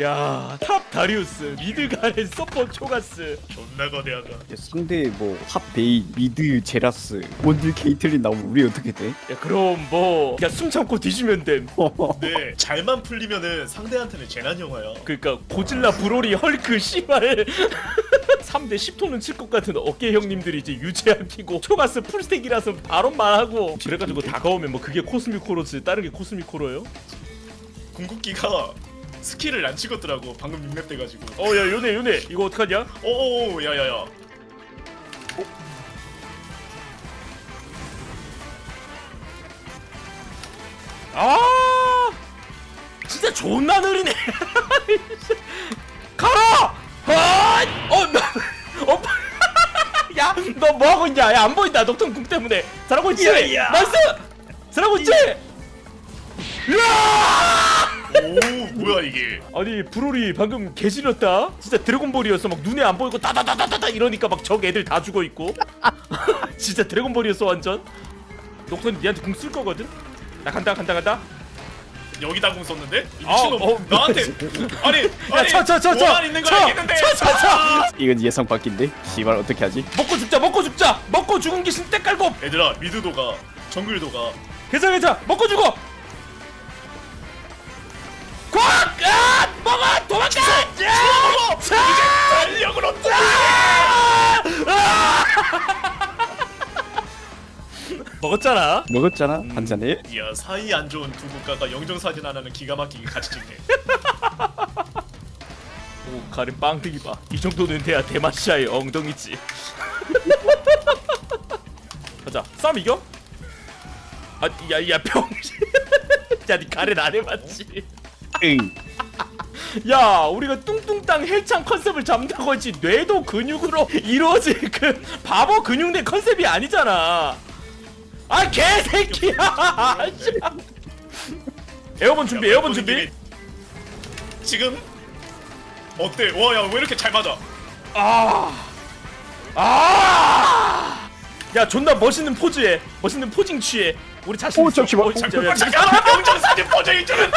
야 탑 다리우스 미드 가렌 서포 초가스 존나 거대하다. 상대 뭐탑 베이 미드 제라스 원딜 케이틀린 나오면 우리 어떻게 돼? 야 그럼 뭐 야 숨 참고 뒤지면 됨 네, 잘만 풀리면은 상대한테는 재난 영화야. 그니까 고질라 브로리 헐크 씨발 3대 10톤은 칠 것 같은 어깨 형님들이 이제 유채한 키고 초가스 풀스택이라서 발언만 하고 그래가지고 다가오면 뭐 그게 코스믹 코로지 다른 게 코스믹 코로예요? 궁극기가 스킬을 안 찍었더라고. 방금 6렙 돼가지고. 어야 요네 요네 이거 어떡하냐? 오오오 야야야. 아 진짜 존나 느리네 가라 아! 어, 너, 어, 야, 너 뭐하고 있냐? 야, 안 보인다. 녹턴 궁 때문에. 잘하고 있지? 야, 야. 나이스! 잘하고 있지? 으아! 오 뭐야 이게. 아니, 브롤이 방금 개지렸다? 진짜 드래곤볼이었어. 막 눈에 안 보이고 따다다다다다 이러니까 막 적 애들 다 죽어 있고. 진짜 드래곤볼이었어, 완전. 녹턴이 니한테 궁 쓸 거거든? 나 간다, 간다, 간다. 여기다 공 썼는데? 이 아, 미친놈 어, 나한테 아니 야, 아니 쳐, 쳐, 쳐, 쳐! 뭐만 있는 거 쳐! 알겠는데 쳐, 쳐, 쳐! 아! 이건 예상 밖인데? 씨발 어떻게 하지? 먹고 죽자, 먹고 죽자! 먹고 죽은 게 신대 깔고! 얘들아 미드도가 정글도가 괜찮아 괜찮아 먹고 죽어 먹었잖아. 먹었잖아 한 잔에 이야 사이 안 좋은 두 국가가 영정 사진 하나는 기가 막히게 같이 찍네. 오 가린 빵뜨기 봐 이 정도는 돼야 대마시아의 엉덩이지. 가자. 싸움 이겨? 아 야야 병신. 야니 가렌 안 해봤지. 응. 야 우리가 뚱뚱땅 헬창 컨셉을 잡는다고 했지. 뇌도 근육으로 이루어질 그 바보 근육내 컨셉이 아니잖아 아 개새끼야 씨. 에어본 준비 에어본 준비 지금 어때? 와 야 왜 이렇게 잘 맞아? 아! 야 존나 멋있는 포즈해 멋있는 포징 취해 우리 자신 오, 있어. 잠시만. 어, 잠시만 잠깐만 영정 사진 포즈일 줄은